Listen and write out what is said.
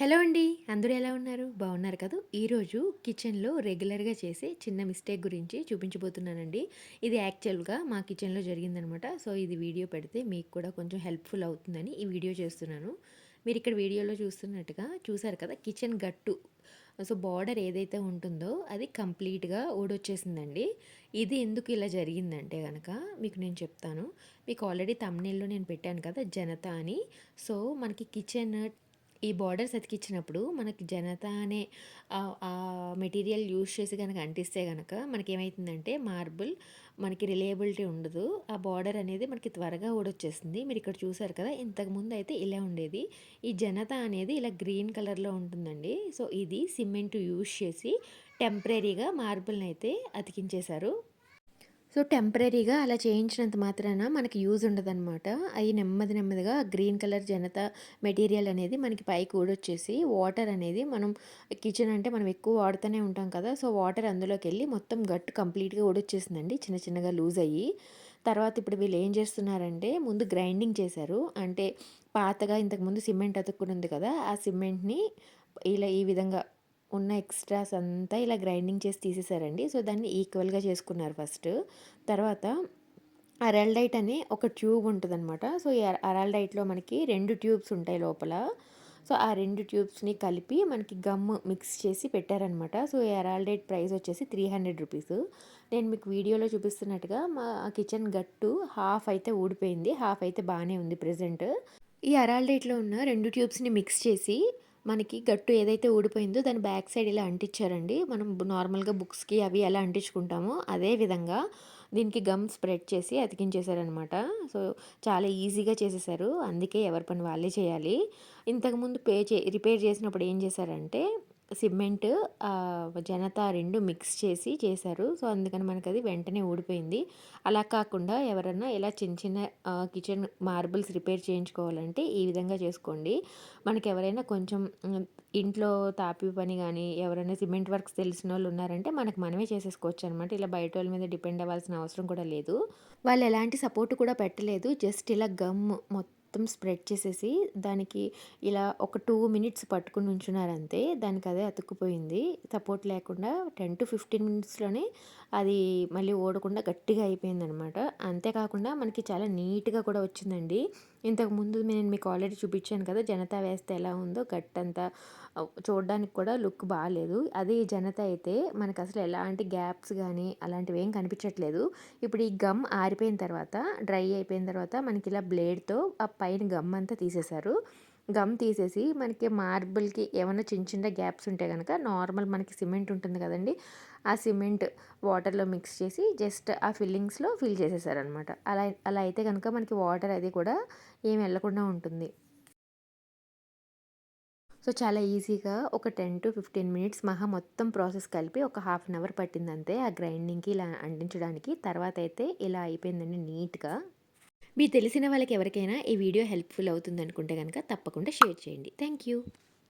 Hello అండి. అందరూ ఎలా ఉన్నారు? బాగున్నారు కదా? ఈరోజు కిచెన్లో రెగ్యులర్గా చేసే చిన్న మిస్టేక్ గురించి చూపించబోతున్నానండి. ఇది యాక్చువల్గా మా కిచెన్లో జరిగిందనమాట. సో ఇది వీడియో పెడితే మీకు కూడా కొంచెం హెల్ప్ఫుల్ అవుతుందని ఈ వీడియో చేస్తున్నాను. మీరు ఇక్కడ వీడియోలో చూస్తున్నట్టుగా చూసారు కదా కిచెన్ గట్టు. సో బార్డర్ ఏదైతే ఉంటుందో అది కంప్లీట్గా ఓడొచ్చేసిందండి ఇది ఎందుకు ఇలా జరిగిందంటే కనుక మీకు నేను చెప్తాను. మీకు ఆల్రెడీ తమ్నేల్లో నేను పెట్టాను కదా జనత అని. సో మనకి కిచెన్ ఈ బార్డర్స్ అతికిచ్చినప్పుడు మనకి జనత అనే ఆ మెటీరియల్ యూజ్ చేసి కనుక అంటిస్తే కనుక మనకి ఏమవుతుందంటే మార్బుల్ మనకి రిలయబిలిటీ ఉండదు. ఆ బార్డర్ అనేది మనకి త్వరగా ఊడొచ్చేస్తుంది. మీరు ఇక్కడ చూసారు కదా ఇంతకుముందు అయితే ఇలా ఉండేది. ఈ జనత అనేది ఇలా గ్రీన్ కలర్లో ఉంటుందండి. సో ఇది సిమెంట్ యూజ్ చేసి టెంపరీగా మార్బుల్ని అయితే అతికించేశారు. సో టెంపరీగా అలా చేయించినంత మాత్రాన మనకి యూజ్ ఉండదన్నమాట. అవి నెమ్మది నెమ్మదిగా గ్రీన్ కలర్ జనత మెటీరియల్ అనేది మనకి పైకి ఊడొచ్చేసి వాటర్ అనేది మనం కిచెన్ అంటే మనం ఎక్కువ వాడుతూనే ఉంటాం కదా సో వాటర్ అందులోకి వెళ్ళి మొత్తం గట్టు కంప్లీట్గా ఊడొచ్చేసిందండి చిన్న చిన్నగా లూజ్ అయ్యి. తర్వాత ఇప్పుడు వీళ్ళు ఏం చేస్తున్నారంటే ముందు గ్రైండింగ్ చేశారు. అంటే పాతగా ఇంతకుముందు సిమెంట్ అతుక్కుని ఉంది కదా ఆ సిమెంట్ని ఇలా ఈ విధంగా ఉన్న ఎక్స్ట్రాస్ అంతా ఇలా గ్రైండింగ్ చేసి తీసేసారండి. సో దాన్ని ఈక్వల్గా చేసుకున్నారు ఫస్ట్. తర్వాత అరల్డైట్ అని ఒక ట్యూబ్ ఉంటుందన్నమాట. సో ఈ అరాల్డైట్లో మనకి రెండు ట్యూబ్స్ ఉంటాయి లోపల. సో ఆ రెండు ట్యూబ్స్ని కలిపి మనకి గమ్ మిక్స్ చేసి పెట్టారనమాట సో ఈ అరాల్డైట్ ప్రైస్ వచ్చేసి త్రీ హండ్రెడ్ రూపీస్. నేను మీకు వీడియోలో చూపిస్తున్నట్టుగా మా కిచెన్ గట్టు హాఫ్ అయితే ఊడిపోయింది హాఫ్ అయితే బాగానే ఉంది ప్రజెంట్. ఈ అరాల్డైట్లో ఉన్న రెండు ట్యూబ్స్ని మిక్స్ చేసి మనకి గట్టు ఏదైతే ఊడిపోయిందో దాని బ్యాక్ సైడ్ ఇలా అంటించారండి. మనం నార్మల్గా బుక్స్కి అవి ఎలా అంటించుకుంటామో అదే విధంగా దీనికి గమ్ స్ప్రెడ్ చేసి అతికించేశారనమాట సో చాలా ఈజీగా చేసేసారు అందుకే ఎవరి పని వాళ్ళే చేయాలి. ఇంతకుముందు పే చే రిపేర్ చేసినప్పుడు ఏం చేశారంటే సిమెంట్ జనత రెండు మిక్స్ చేసి చేశారు. సో అందుకని మనకు అది వెంటనే ఊడిపోయింది. అలా కాకుండా ఎవరన్నా ఇలా చిన్న చిన్న కిచెన్ మార్బుల్స్ రిపేర్ చేయించుకోవాలంటే ఈ విధంగా చేసుకోండి. మనకి ఎవరైనా కొంచెం ఇంట్లో తాపి పని కానీ ఎవరైనా సిమెంట్ వర్క్స్ తెలిసిన వాళ్ళు ఉన్నారంటే మనకు మనమే చేసేసుకోవచ్చు అనమాట ఇలా బయట వాళ్ళ మీద డిపెండ్ అవ్వాల్సిన అవసరం కూడా లేదు. వాళ్ళు ఎలాంటి సపోర్ట్ కూడా పెట్టలేదు. జస్ట్ ఇలా గమ్ మొత్తం మొత్తం స్ప్రెడ్ చేసేసి దానికి ఇలా ఒక టూ మినిట్స్ పట్టుకుని ఉంచున్నారంతే దానికి అదే అతుక్కుపోయింది. సపోర్ట్ లేకుండా టెన్ టు ఫిఫ్టీన్ మినిట్స్లోనే అది మళ్ళీ ఓడకుండా గట్టిగా అయిపోయింది అనమాట అంతేకాకుండా మనకి చాలా నీట్గా కూడా వచ్చిందండి. ఇంతకుముందు నేను మీకు ఆల్రెడీ చూపించాను కదా జనతా వేస్తే ఎలా ఉందో గట్టంతా చూడడానికి కూడా లుక్ బాగాలేదు అదే ఈ జనత అయితే మనకు అసలు ఎలాంటి గ్యాప్స్ కానీ అలాంటివి ఏం కనిపించట్లేదు. ఇప్పుడు ఈ గమ్ ఆరిపోయిన తర్వాత డ్రై అయిపోయిన తర్వాత మనకి ఇలా బ్లేడ్తో ఆ పైన గమ్ అంతా తీసేశారు. గమ్ తీసేసి మనకి మార్బుల్కి ఏమైనా చిన్న చిన్న గ్యాప్స్ ఉంటే కనుక నార్మల్ మనకి సిమెంట్ ఉంటుంది కదండి ఆ సిమెంట్ వాటర్లో మిక్స్ చేసి జస్ట్ ఆ ఫిల్లింగ్స్లో ఫిల్ చేసేసారనమాట. అలా అలా అయితే కనుక మనకి వాటర్ అది కూడా ఏం వెళ్ళకుండా ఉంటుంది. సో చాలా ఈజీగా ఒక టెన్ టు ఫిఫ్టీన్ మినిట్స్ మహా మొత్తం ప్రాసెస్ కలిపి ఒక హాఫ్ అన్ అవర్ పట్టిందంతే ఆ గ్రైండింగ్కి ఇలా అంటించడానికి. తర్వాత అయితే ఇలా అయిపోయిందండి నీట్గా. మీ తెలిసిన వాళ్ళకి ఎవరికైనా ఈ వీడియో హెల్ప్ఫుల్ అవుతుంది అనుకుంటే కనుక తప్పకుండా షేర్ చేయండి. Thank you